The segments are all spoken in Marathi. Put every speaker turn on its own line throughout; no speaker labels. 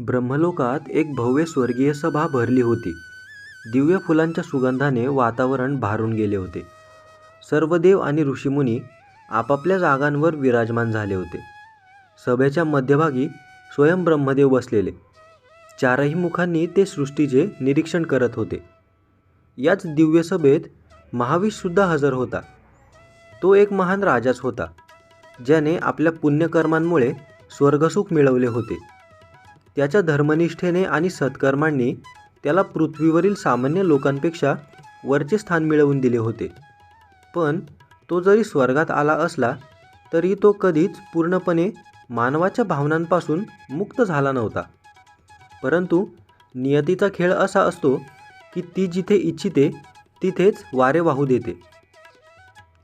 ब्रह्मलोकात एक भव्य स्वर्गीय सभा भरली होती. दिव्य फुलांच्या सुगंधाने वातावरण भारून गेले होते. सर्व देव आणि ऋषीमुनी आपापल्या जागांवर विराजमान झाले होते. सभेच्या मध्यभागी स्वयं ब्रह्मदेव बसलेले. चारही मुखांनी ते सृष्टीचे निरीक्षण करत होते. याच दिव्य सभेत महावीरसुद्धा हजर होता. तो एक महान राजाच होता ज्याने आपल्या पुण्यकर्मांमुळे स्वर्गसुख मिळवले होते. त्याच्या धर्मनिष्ठेने आणि सत्कर्मांनी त्याला पृथ्वीवरील सामान्य लोकांपेक्षा वरचे स्थान मिळवून दिले होते. पण तो जरी स्वर्गात आला असला तरी तो कधीच पूर्णपणे मानवाच्या भावनांपासून मुक्त झाला नव्हता. परंतु नियतीचा खेळ असा असतो की ती जिथे इच्छिते तिथेच वारे वाहू देते.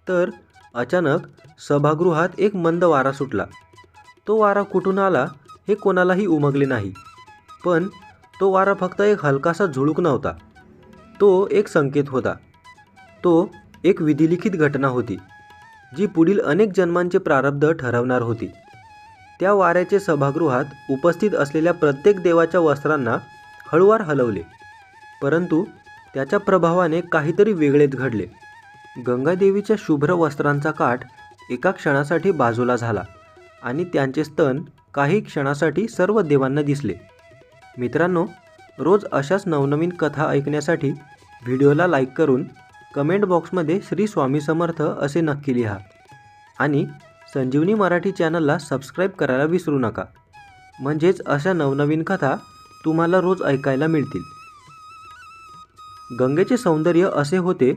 तर अचानक सभागृहात एक मंद वारा सुटला. तो वारा कुठून आला हे कोणालाही उमगले नाही. पण तो वारा फक्त एक हलकासा झुळूक नव्हता. तो एक संकेत होता. तो एक विधिलिखित घटना होती जी पुढील अनेक जन्मांचे प्रारब्ध ठरवणार होती. त्या वाऱ्याचे सभागृहात उपस्थित असलेल्या प्रत्येक देवाच्या वस्त्रांना हळुवार हलवले परंतु त्याच्या प्रभावाने काहीतरी वेगळेच घडले. गंगादेवीच्या शुभ्र वस्त्रांचा काठ एका क्षणासाठी बाजूला झाला आणि त्यांचे स्तन काही क्षणासाठी सर्व देवांना दिसले. मित्रांनो रोज अशाच नवनवीन कथा ऐकण्यासाठी व्हिडिओला लाईक करून कमेंट बॉक्समध्ये श्री स्वामी समर्थ असे नक्की लिहा. आणि संजीवनी मराठी चॅनलला सबस्क्राईब करायला विसरू नका. म्हणजेच अशा नवनवीन कथा तुम्हाला रोज ऐकायला मिळतील. गंगेचे सौंदर्य असे होते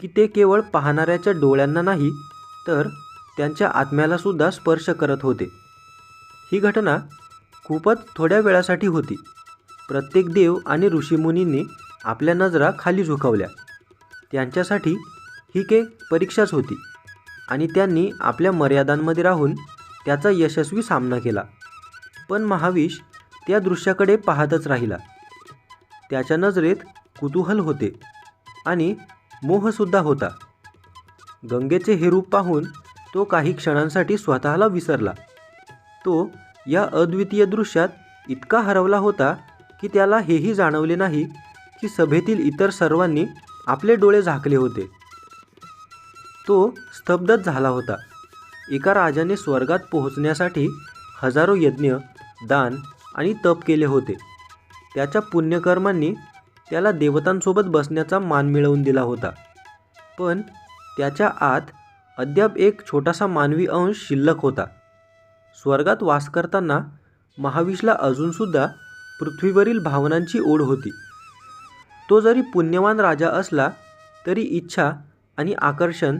की ते केवळ पाहणाऱ्याच्या डोळ्यांना नाही तर त्यांच्या आत्म्यालासुद्धा स्पर्श करत होते. ही घटना खूपच थोड्या वेळासाठी होती. प्रत्येक देव आणि ऋषीमुनींनी आपल्या नजरा खाली झुकवल्या. त्यांच्यासाठी ही केक परीक्षाच होती आणि त्यांनी आपल्या मर्यादांमध्ये राहून त्याचा यशस्वी सामना केला. पण महाविष त्या दृश्याकडे पाहतच राहिला. त्याच्या नजरेत कुतूहल होते आणि मोहसुद्धा होता. गंगेचे हे रूप पाहून तो काही क्षणांसाठी स्वतःला विसरला. तो या अद्वितीय दृश्यात इतका हरवला होता की त्याला हेही जाणवले नाही की सभेतील इतर सर्वांनी आपले डोळे झाकले होते. तो स्तब्धच झाला होता. एका राजाने स्वर्गात पोहोचण्यासाठी हजारो यज्ञ दान आणि तप केले होते. त्याच्या पुण्यकर्मांनी त्याला देवतांसोबत बसण्याचा मान मिळवून दिला होता. पण त्याच्या आत अद्याप एक छोटासा मानवी अंश शिल्लक होता. स्वर्गात वास करताना महाविशला अजूनसुद्धा पृथ्वीवरील भावनांची ओढ होती. तो जरी पुण्यवान राजा असला तरी इच्छा आणि आकर्षण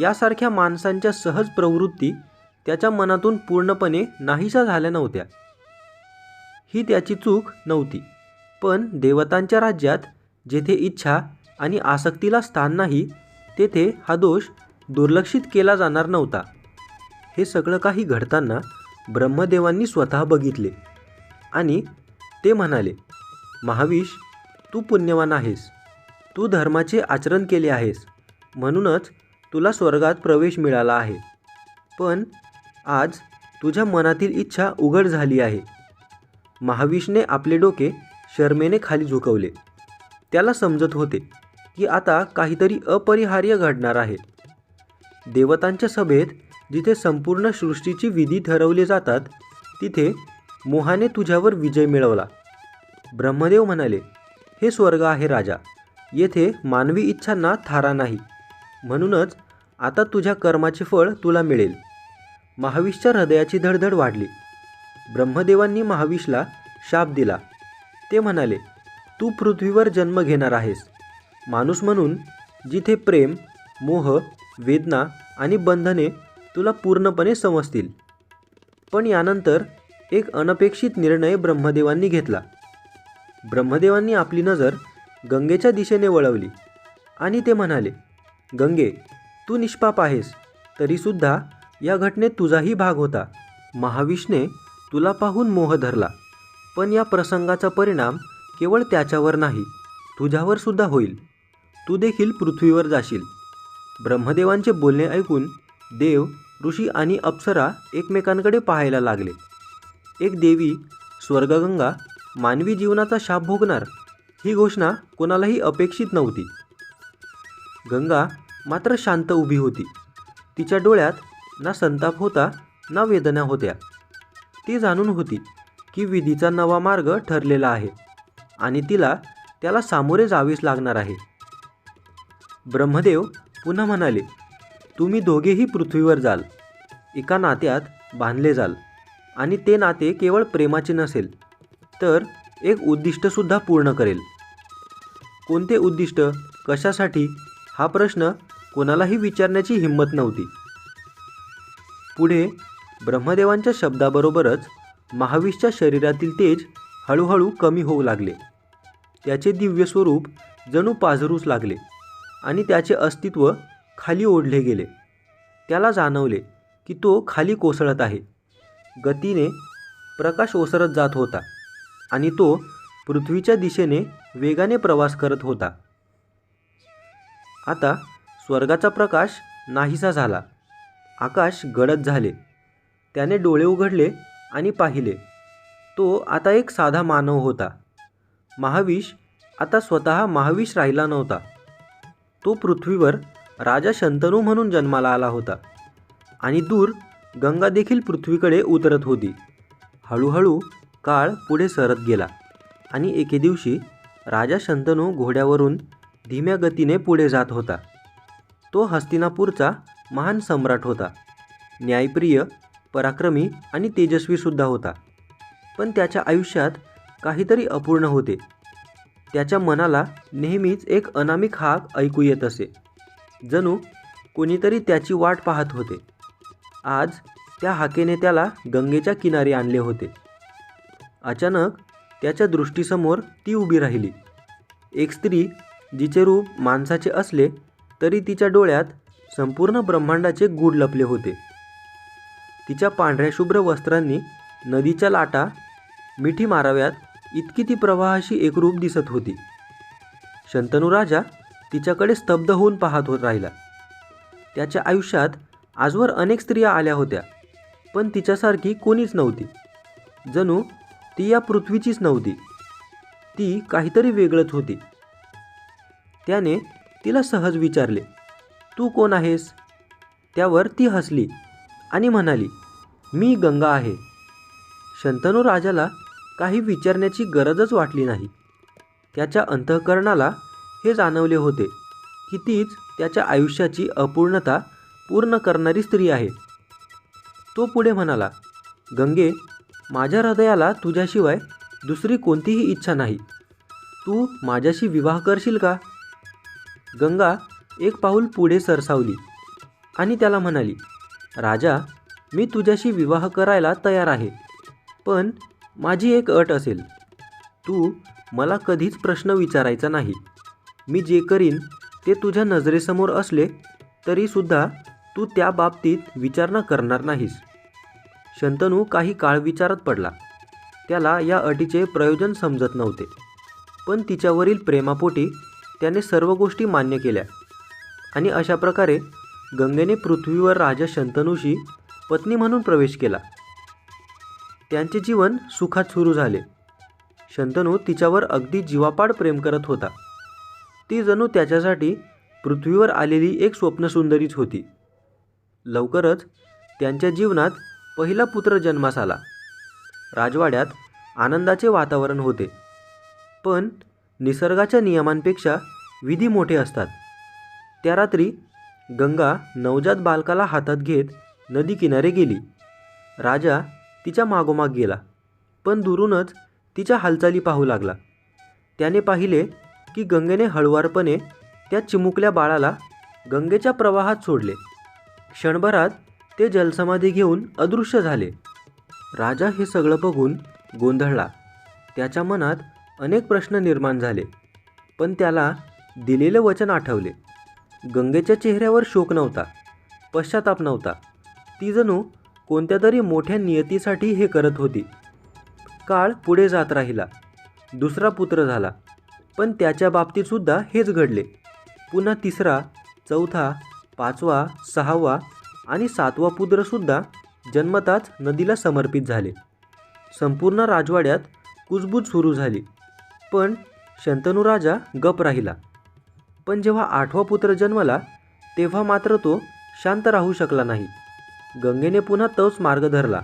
यासारख्या माणसांच्या सहज प्रवृत्ती त्याच्या मनातून पूर्णपणे नाहीशा झाल्या नव्हत्या. ही त्याची चूक नव्हती पण देवतांच्या राज्यात जेथे इच्छा आणि आसक्तीला स्थान नाही तेथे हा दोष दुर्लक्षित केला जाणार नव्हता. हे सगळं काही घडताना ब्रह्मदेवांनी स्वतः बघितले. आणि ते म्हणाले महाविष तू पुण्यवान आहेस. तू धर्माचे आचरण केले आहेस. म्हणूनच तुला स्वर्गात प्रवेश मिळाला आहे. पण आज तुझ्या मनातील इच्छा उघड झाली आहे. महाविशने आपले डोके शर्मेने खाली झुकवले. त्याला समजत होते की आता काहीतरी अपरिहार्य घडणार आहे. देवतांच्या सभेत जिथे संपूर्ण सृष्टीची विधी ठरवले जातात तिथे मोहाने तुझ्यावर विजय मिळवला. ब्रह्मदेव म्हणाले हे स्वर्ग आहे राजा येथे मानवी इच्छांना थारा नाही. म्हणूनच आता तुझ्या कर्माचे फळ तुला मिळेल. महावीशच्या हृदयाची धडधड वाढली. ब्रह्मदेवांनी महावीशला शाप दिला. ते म्हणाले तू पृथ्वीवर जन्म घेणार आहेस. माणूस म्हणून जिथे प्रेम मोह वेदना आणि बंधने तुला पूर्णपणे समजतील. पण यानंतर एक अनपेक्षित निर्णय ब्रह्मदेवांनी घेतला. ब्रह्मदेवांनी आपली नजर गंगेच्या दिशेने वळवली आणि ते म्हणाले गंगे तू निष्पाप आहेस तरीसुद्धा या घटनेत तुझाही भाग होता. महाविष्णे तुला पाहून मोह धरला पण या प्रसंगाचा परिणाम केवळ त्याच्यावर नाही तुझ्यावर सुद्धा होईल. तू देखील पृथ्वीवर जाशील. ब्रह्मदेवांचे बोलणे ऐकून देव ऋषी आणि अप्सरा एकमेकांकडे पाहायला लागले. एक देवी स्वर्गगंगा मानवी जीवनाचा शाप भोगणार ही घोषणा कोणालाही अपेक्षित नव्हती. गंगा मात्र शांत उभी होती. तिच्या डोळ्यात ना संताप होता ना वेदना होत्या. ती जाणून होती की विधीचा नवा मार्ग ठरलेला आहे आणि तिला त्याला सामोरे जावेच लागणार आहे. ब्रह्मदेव पुन्हा म्हणाले तुम्ही दोघेही पृथ्वीवर जाल. एका नात्यात बांधले जाल. आणि ते नाते केवळ प्रेमाचे नसेल तर एक उद्दिष्टसुद्धा पूर्ण करेल. कोणते उद्दिष्ट? कशासाठी? हा प्रश्न कोणालाही विचारण्याची हिंमत नव्हती. पुढे ब्रह्मदेवांच्या शब्दाबरोबरच महावीसच्या शरीरातील तेज हळूहळू कमी होऊ लागले. त्याचे दिव्य स्वरूप जणू पाझरूच लागले आणि त्याचे अस्तित्व खाली ओढले गेले. त्याला जाणवले की तो खाली कोसळत आहे. गतीने प्रकाश ओसरत जात होता आणि तो पृथ्वीच्या दिशेने वेगाने प्रवास करत होता. आता स्वर्गाचा प्रकाश नाहीसा झाला. आकाश गडद झाले. त्याने डोळे उघडले आणि पाहिले. तो आता एक साधा मानव होता. महाविष आता स्वतः महाविष राहिला नव्हता. तो पृथ्वीवर राजा शंतनू म्हणून जन्माला आला होता. आणि दूर गंगा देखील पृथ्वीकडे उतरत होती. हळूहळू काळ पुढे सरत गेला. आणि एके दिवशी राजा शंतनू घोड्यावरून धीम्या गतीने पुढे जात होता. तो हस्तिनापूरचा महान सम्राट होता. न्यायप्रिय पराक्रमी आणि तेजस्वीसुद्धा होता. पण त्याच्या आयुष्यात काहीतरी अपूर्ण होते. त्याच्या मनाला नेहमीच एक अनामिक हाक ऐकू येत असे. जणू कोणीतरी त्याची वाट पाहत होते. आज त्या हाकेने त्याला गंगेच्या किनारी आणले होते. अचानक त्याच्या दृष्टीसमोर ती उभी राहिली. एक स्त्री जिचे रूप माणसाचे असले तरी तिच्या डोळ्यात संपूर्ण ब्रह्मांडाचे गूढ लपले होते. तिच्या पांढऱ्या शुभ्र वस्त्रांनी नदीच्या लाटा मिठी माराव्यात इतकी ती प्रवाहाशी एकरूप दिसत होती. शंतनू राजा तिच्याकडे स्तब्ध होऊन पाहत होत राहिला. त्याच्या आयुष्यात आजवर अनेक स्त्रिया आल्या होत्या पण तिच्यासारखी कोणीच नव्हती. जणू ती या पृथ्वीचीच नव्हती. ती काहीतरी वेगळंच होती. त्याने तिला सहज विचारले तू कोण आहेस? त्यावर ती हसली आणि म्हणाली मी गंगा आहे. शंतनू राजाला काही विचारण्याची गरजच वाटली नाही. त्याच्या अंतःकरणाला हे जाणवले होते की तीच त्याच्या आयुष्याची अपूर्णता पूर्ण करणारी स्त्री आहे. तो पुढे म्हणाला गंगे माझ्या हृदयाला तुझ्याशिवाय दुसरी कोणतीही इच्छा नाही. तू माझ्याशी विवाह करशील का? गंगा एक पाऊल पुढे सरसावली आणि त्याला म्हणाली राजा मी तुझ्याशी विवाह करायला तयार आहे पण माझी एक अट असेल. तू मला कधीच प्रश्न विचारायचा नाही. मी जे करीन ते तुझ्या नजरेसमोर असले तरीसुद्धा तू त्या बाबतीत विचारणा करणार नाहीस. शंतनू काही काळ विचारत पडला. त्याला या अटीचे प्रयोजन समजत नव्हते. पण तिच्यावरील प्रेमापोटी त्याने सर्व गोष्टी मान्य केल्या. आणि अशा प्रकारे गंगेने पृथ्वीवर राजा शंतनूशी पत्नी म्हणून प्रवेश केला. त्यांचे जीवन सुखात सुरू झाले. शंतनू तिच्यावर अगदी जीवापाड प्रेम करत होता. ती जणू त्याच्यासाठी पृथ्वीवर आलेली एक स्वप्नसुंदरीच होती. लवकरच त्यांच्या जीवनात पहिला पुत्र जन्मास आला. राजवाड्यात आनंदाचे वातावरण होते. पण निसर्गाच्या नियमांपेक्षा विधी मोठे असतात. त्या रात्री गंगा नवजात बालकाला हातात घेत नदी किनारे गेली. राजा तिच्या मागोमाग गेला पण दुरूनच तिच्या हालचाली पाहू लागला. त्याने पाहिले की गंगेने हळुवारपणे त्या चिमुकल्या बाळाला गंगेच्या प्रवाहात सोडले. क्षणभरात ते जलसमाधी घेऊन अदृश्य झाले. राजा हे सगळं बघून गोंधळला. त्याच्या मनात अनेक प्रश्न निर्माण झाले पण त्याला दिलेलं वचन आठवले. गंगेच्या चेहऱ्यावर शोक नव्हता पश्चाताप नव्हता. ती जणू कोणत्या तरी मोठ्या नियतीसाठी हे करत होती. काळ पुढे जात राहिला. दुसरा पुत्र झाला. पण त्याच्या बाबतीतसुद्धा हेच घडले. पुन्हा तिसरा चौथा पाचवा सहावा आणि सातवा पुत्रसुद्धा जन्मताच नदीला समर्पित झाले. संपूर्ण राजवाड्यात कुजबूज सुरू झाली. पण शंतनू राजा गप राहिला. पण जेव्हा आठवा पुत्र जन्मला तेव्हा मात्र तो शांत राहू शकला नाही. गंगेने पुन्हा तोच मार्ग धरला.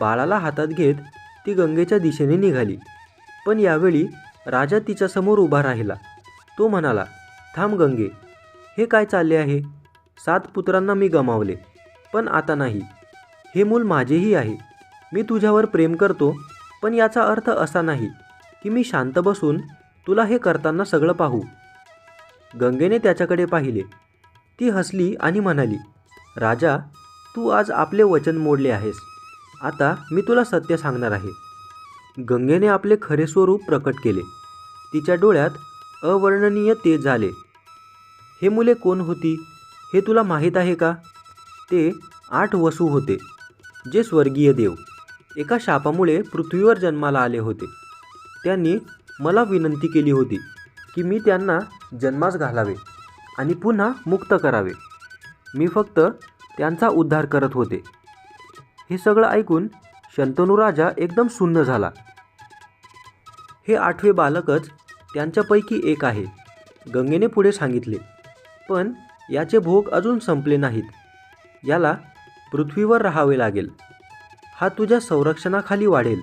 बाळाला हातात घेत ती गंगेच्या दिशेने निघाली. पण यावेळी राजा तिच्यासमोर उभा राहिला. तो म्हणाला थांब गंगे हे काय चालले आहे? सात पुत्रांना मी गमावले पण आता नाही. हे मूल माझेही आहे. मी तुझ्यावर प्रेम करतो पण याचा अर्थ असा नाही की मी शांत बसून तुला हे करताना सगळं पाहू. गंगेने त्याच्याकडे पाहिले. ती हसली आणि म्हणाली राजा तू आज आपले वचन मोडले आहेस. आता मी तुला सत्य सांगणार आहे. गंगेने आपले खरे स्वरूप प्रकट केले. तिच्या डोळ्यात अवर्णनीय तेज झाले. हे मुले कोण होती? हे तुला माहीत आहे का? ते आठ वसू होते जे स्वर्गीय देव. एका शापामुळे पृथ्वीवर जन्माला आले होते. त्यांनी मला विनंती केली होती की मी त्यांना जन्मास घालावे आणि पुन्हा मुक्त करावे. मी फक्त त्यांचा उद्धार करत होते. हे सगळं ऐकून शंतनू राजा एकदम सुन्न झाला. हे आठवे बालकच त्यांच्यापैकी एक आहे गंगेने पुढे सांगितले. पण याचे भोग अजून संपले नाहीत. याला पृथ्वीवर राहावे लागेल. हा तुझ्या संरक्षणाखाली वाढेल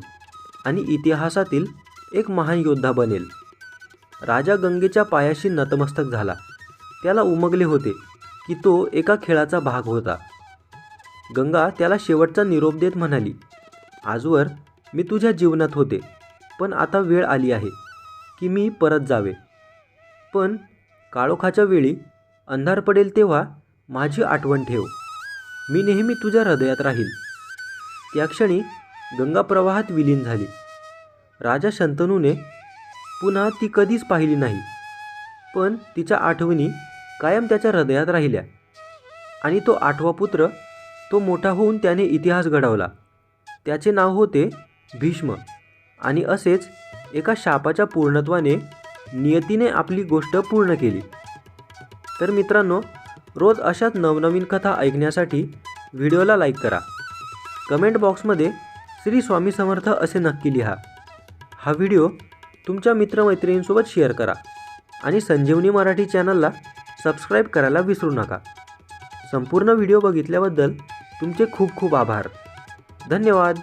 आणि इतिहासातील एक महान योद्धा बनेल. राजा गंगेच्या पायाशी नतमस्तक झाला. त्याला उमगले होते की तो एका खेळाचा भाग होता. गंगा त्याला शेवटचा निरोप देत म्हणाली आजवर मी तुझ्या जीवनात होते पण आता वेळ आली आहे की मी परत जावे. पण काळोखाच्या वेळी अंधार पडेल तेव्हा माझी आठवण ठेव. मी नेहमी तुझ्या हृदयात राहील. त्या क्षणी गंगा प्रवाहात विलीन झाली. राजा शंतनूने पुन्हा ती कधीच पाहिली नाही पण तिच्या आठवणी कायम त्याच्या हृदयात राहिल्या आणि तो आठवा पुत्र तो मोठा होऊन त्याने इतिहास घडवला. त्याचे नाव होते भीष्म. आणि असेच एका शापाच्या पूर्णत्वाने नियतीने आपली गोष्ट पूर्ण केली. तर मित्रांनो रोज अशाच नवनवीन कथा ऐकण्यासाठी व्हिडिओला लाईक करा. कमेंट बॉक्समध्ये श्री स्वामी समर्थ असे नक्की लिहा. हा व्हिडिओ तुमच्या मित्रमैत्रिणींसोबत शेअर करा आणि संजीवनी मराठी चॅनलला सबस्क्राईब करायला विसरू नका. संपूर्ण व्हिडिओ बघितल्याबद्दल तुमचे खूप खूप आभार. धन्यवाद.